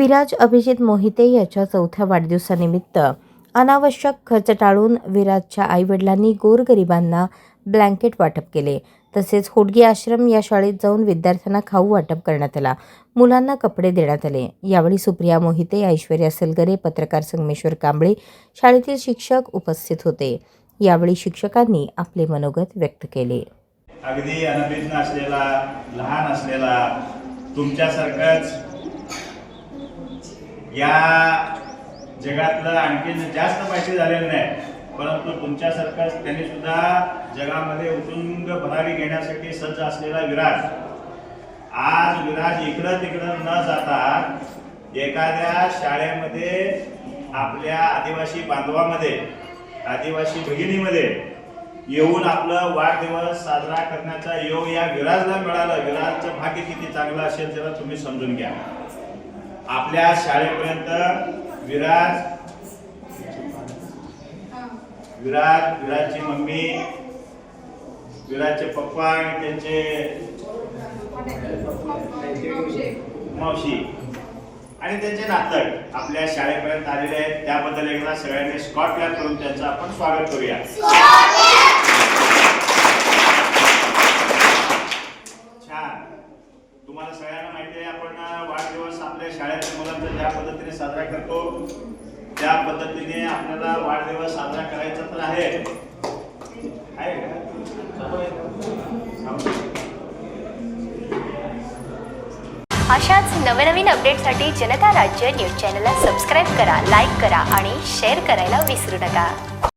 विराज अभिजित मोहिते याच्या चौथ्या वाढदिवसानिमित्त अनावश्यक खर्च टाळून विराजच्या आईवडिलांनी गोरगरिबांना ब्लँकेट वाटप केले. तसेच होडगी आश्रम या शाळेत जाऊन विद्यार्थ्यांना खाऊ वाटप करण्यात आला. मुलांना कपडे देण्यात आले. यावेळी सुप्रिया मोहिते ऐश्वर्या सलगरे पत्रकार संगमेश्वर कांबळे शाळेतील शिक्षक उपस्थित होते. यावेळी शिक्षकांनी आपले मनोगत व्यक्त केले. अगदी अनभिज्ञ असलेला लहान असलेला तुमच्यासारखाच या जगातलं आणखीन जास्त पैसे झालेले नाही परंतु तुमच्यासारखंच त्यांनी सुद्धा जगामध्ये उतुंग भरारी घेण्यासाठी सज्ज असलेला विराज. आज विराज इकडं तिकडं न जाता एखाद्या शाळेमध्ये आपल्या आदिवासी बांधवामध्ये आदिवासी भगिनीमध्ये येऊन आपलं वाढदिवस साजरा करण्याचा योग या विराजला मिळाला. विराजचं भाग्य किती चांगलं असेल त्याला तुम्ही समजून घ्या. आपल्या शाळेपर्यंत विराज विराज विराजची मम्मी विराजचे पप्पा आणि त्यांचे मावशी आणि त्यांचे नातक आपल्या शाळेपर्यंत आलेले आहेत. त्याबद्दल एकदा सगळ्यांनी स्कॉटलँड करून त्यांचं आपण स्वागत करूया. छान. तुम्हाला सगळ्यांना माहिती आहे आपण वाढदिवस आपल्या शाळेतल्या मुलांचा ज्या पद्धतीने साजरा करतो त्या पद्धतीने आपल्याला वाढदिवस साजरा करायचा तर आहे. अशाच नवनवीन अपडेटसाठी जनता राज्य न्यूज चॅनलला सबस्क्राईब करा लाईक करा आणि शेअर करायला विसरू नका.